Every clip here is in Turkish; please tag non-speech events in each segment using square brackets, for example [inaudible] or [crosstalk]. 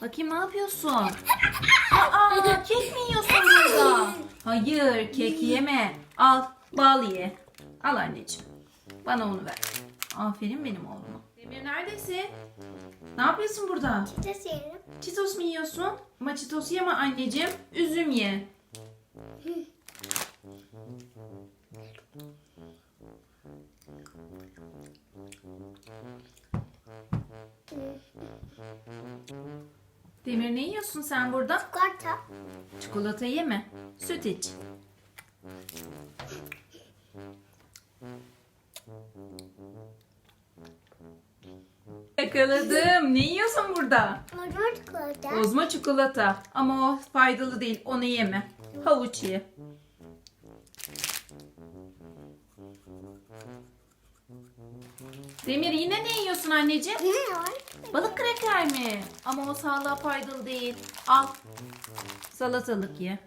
Bakayım ne yapıyorsun? Aa, kek mi yiyorsun burada? Hayır, kek yeme. Al, bal ye. Al anneciğim. Bana onu ver. Aferin benim oğluma. Demir neredesin? Ne yapıyorsun burada? Çitos yerim. Çitos mu yiyorsun? Ama çitos yeme anneciğim. Üzüm ye. [laughs] Demir ne yiyorsun sen burada? Çikolata. Çikolata yeme. Süt iç. Yakaladım. Ne yiyorsun burada? Normal çikolata. Bozma çikolata. Ama o faydalı değil. Onu yeme. Havuç ye. Demir yine ne yiyorsun anneciğim? Ne var? Balık kreker mi? Ama o sağlığa faydalı değil. Al. Salatalık ye.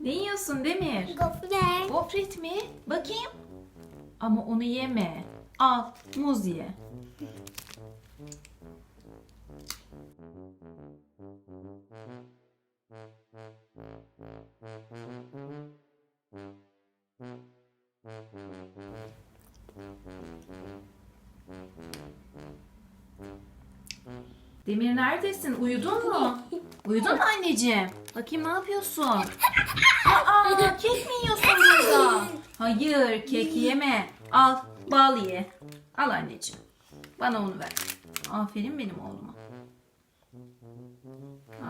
Ne yiyorsun Demir? Gofret. Gofret mi? Bakayım. Ama onu yeme. Al, muz ye. Demir neredesin? Uyudun mu? [laughs] Uyudun mu anneciğim? Bakayım ne yapıyorsun? [laughs] Aa, kek mi yiyorsun burada? Hayır, kek yeme. Al, bal ye. Al anneciğim. Bana onu ver. Aferin benim oğluma.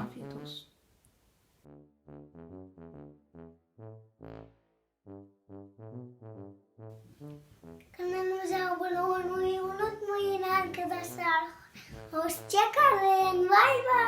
Afiyet olsun. arkadaşlar. Hoşçakalın. Bay bay.